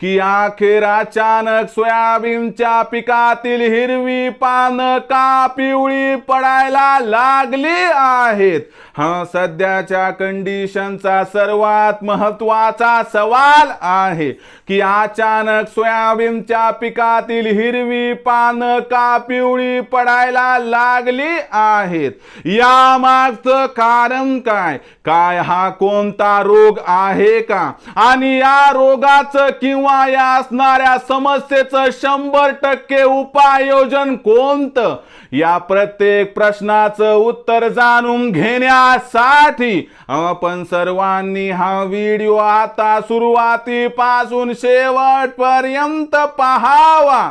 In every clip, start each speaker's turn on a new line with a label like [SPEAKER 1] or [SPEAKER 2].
[SPEAKER 1] की अखेर अचानक सोयाबीनच्या पिकातील हिरवी पानं का पिवळी पडायला लागली आहेत. हा सध्याच्या कंडिशनचा सर्वात महत्त्वाचा सवाल आहे की अचानक सोयाबीनच्या पिकातील हिरवी पानं का पिवळी पडायला लागली आहेत. या मागचं कारण काय? काय हा कोणता रोग आहे का? आणि या रोगाचं किंवा या असणाऱ्या समस्येचं शंभर टक्के उपाययोजन कोणतं? या प्रत्येक प्रश्नाचं उत्तर जाणून घेण्यासाठी आपण सर्वांनी हा व्हिडिओ आता सुरुवातीपासून शेवटपर्यंत पहावा.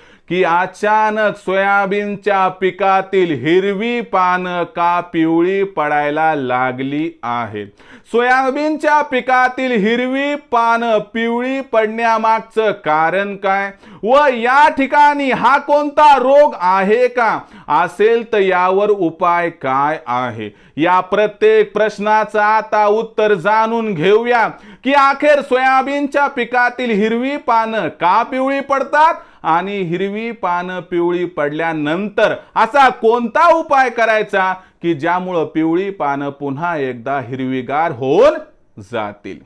[SPEAKER 1] की अचानक सोयाबीनच्या पिकातील हिरवी पानं का पिवळी पडायला लागली आहेत? सोयाबीनच्या पिकातील हिरवी पानं पिवळी पडण्यामागचं कारण काय? व या ठिकाणी हा कोणता रोग आहे का? असेल तर यावर उपाय काय आहे? या प्रत्येक प्रश्नाचं आता उत्तर जाणून घेऊया की अखेर सोयाबीनच्या पिकातील हिरवी पानं का पिवळी पडतात? आणि हिरवी पानं पिवळी पडल्यानंतर असा कोणता उपाय करायचा की ज्यामुळं पिवळी पानं पुन्हा एकदा हिरवीगार होऊन जातील?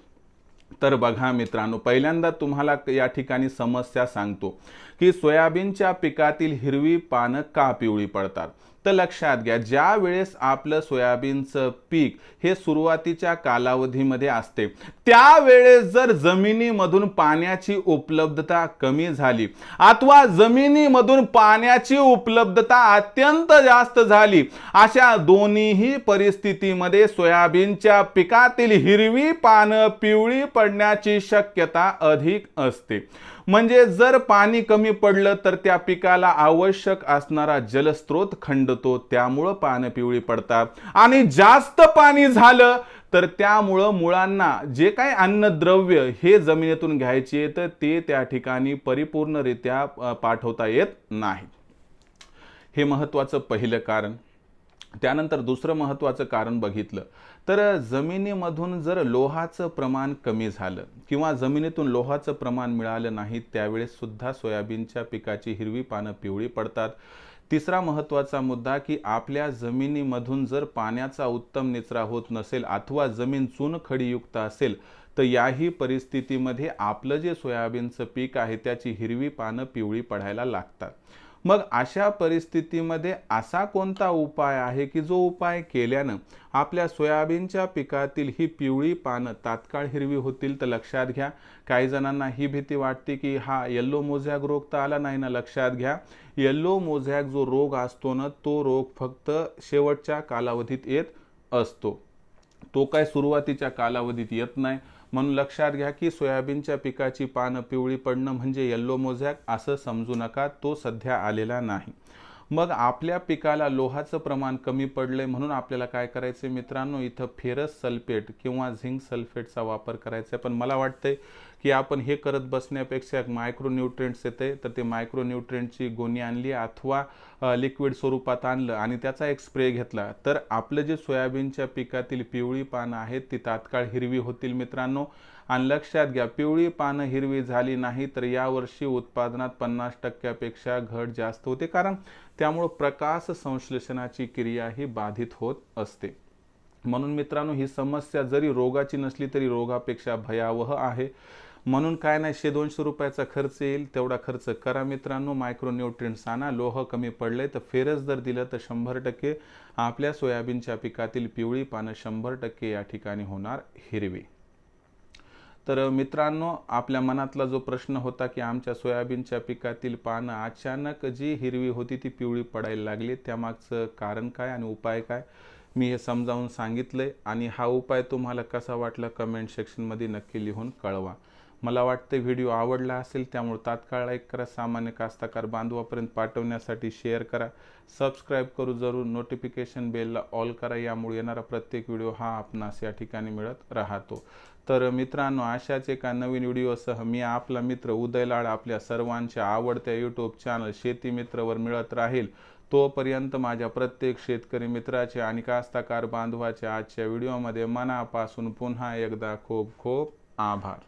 [SPEAKER 1] तर बघा मित्रांनो पहिल्यांदा तुम्हाला या ठिकाणी समस्या सांगतो. की सोयाबीनच्या पिकातील हिरवी पानं का पिवळी पडतात? तर लक्षात घ्या ज्या वेळेस आपलं सोयाबीनचं पीक हे सुरुवातीच्या कालावधीमध्ये असते त्यावेळेस जर जमिनीमधून पाण्याची उपलब्धता कमी झाली अथवा जमिनीमधून पाण्याची उपलब्धता अत्यंत जास्त झाली अशा दोन्हीही परिस्थितीमध्ये सोयाबीनच्या पिकातील हिरवी पानं पिवळी पडण्याची शक्यता अधिक असते. म्हणजे जर पाणी कमी पडलं तर त्या पिकाला आवश्यक असणारा जलस्रोत खंडतो त्यामुळं पानं पिवळी पडतात. आणि जास्त पाणी झालं तर त्यामुळं मुळांना जे काही अन्नद्रव्य हे जमिनीतून घ्यायचे तर ते त्या ठिकाणी परिपूर्णरित्या पाठवता येत नाही. हे महत्त्वाचं पहिलं कारण. त्यानंतर दुसरं महत्त्वाचं कारण बघितलं तर जमिनीमधून जर लोहाचं प्रमाण कमी झालं किंवा जमिनीतून लोहाचं प्रमाण मिळालं नाही त्यावेळेस सुद्धा सोयाबीनच्या पिकाची हिरवी पानं पिवळी पडतात. तिसरा महत्त्वाचा मुद्दा की आपल्या जमिनीमधून जर पाण्याचा उत्तम निचरा होत नसेल अथवा जमीन चुनखडीयुक्त असेल तर याही परिस्थितीमध्ये आपलं जे सोयाबीनचं पीक आहे त्याची हिरवी पानं पिवळी पडायला लागतात. मग अशा परिस्थितीमध्ये असा कोणता उपाय आहे की जो उपाय केल्यानं आपल्या सोयाबीनच्या पिकातील ही पिवळी पानं तात्काळ हिरवी होतील? तर लक्षात घ्या. काही जणांना ही भीती वाटते की हा येल्लो मोझॅक रोग तर आला नाही ना लक्षात घ्या. येल्लो मोझॅक जो रोग असतो ना तो रोग फक्त शेवटच्या कालावधीत येत असतो. तो काय सुरुवातीच्या कालावधीत येत नाही. म्हणून लक्षात घ्या की सोयाबीनच्या पिकाची पानं पिवळी पडणं म्हणजे येल्लो मोझॅक असं समजू नका तो सध्या आलेला नाही. मग आपल्या पिकाला लोहाचं प्रमाण कमी पडलंय म्हणून आपल्याला काय करायचं मित्रांनो? इथं फेरस सल्फेट किंवा झिंक सल्फेटचा वापर करायचा आहे पण मला वाटतंय की आपण हे करत बसण्यापेक्षा मायक्रो न्यूट्रिएंट्स येते तर ते मायक्रोन्यूट्रिएंटची गोणी आणली अथवा लिक्विड स्वरूपात आणलं आणि त्याचा एक स्प्रे घेतला. तर आपलं जे सोयाबीनच्या पिकातील पिवळी पानं आहेत ती तात्काळ हिरवी होतील मित्रांनो. आणि लक्षात घ्या पिवळी पानं हिरवी झाली नाही तर यावर्षी उत्पादनात पन्नास टक्क्यापेक्षा घट जास्त होते. कारण त्यामुळं प्रकाश संश्लेषणाची क्रिया ही बाधित होत असते. म्हणून मित्रांनो ही समस्या जरी रोगाची नसली तरी रोगापेक्षा भयावह आहे. म्हणून काय नाही शे दोनशे रुपयाचा खर्च येईल तेवढा खर्च करा मित्रांनो. मायक्रोन्यूट्रिएंट्स आणा लोह कमी पडले तर फेरस जर दिलं तर शंभर टक्के आपल्या सोयाबीनच्या पिकातील पिवळी पानं शंभर टक्के या ठिकाणी होणार हिरवी. तर मित्रांनो आपल्या मनातला जो प्रश्न होता की आमच्या सोयाबीनच्या पिकातील पानं अचानक जी हिरवी होती ती पिवळी पडायला लागली त्यामागचं कारण काय आणि उपाय काय मी हे समजावून सांगितलं आणि हा उपाय तुम्हाला कसा वाटला कमेंट सेक्शनमध्ये नक्की लिहून कळवा. मला वाटते व्हिडिओ आवडला असेल त्यामुळे तात्काळ लाईक करा सामान्य कास्ताकार बांधवापर्यंत पाठवण्यासाठी शेअर करा. सबस्क्राईब करू जरूर नोटिफिकेशन बेलला ऑल करा यामुळे येणारा प्रत्येक व्हिडिओ हा आपणास या ठिकाणी मिळत राहतो. तर मित्रांनो अशाच एका नवीन व्हिडिओसह मी आपला मित्र उदय लाड आपल्या सर्वांच्या आवडत्या यूट्यूब चॅनल शेती मित्रवर मिळत राहील. तोपर्यंत माझ्या प्रत्येक शेतकरी मित्राचे आणि कास्ताकार बांधवाच्या आजच्या व्हिडिओमध्ये मनापासून पुन्हा एकदा खूप खूप आभार.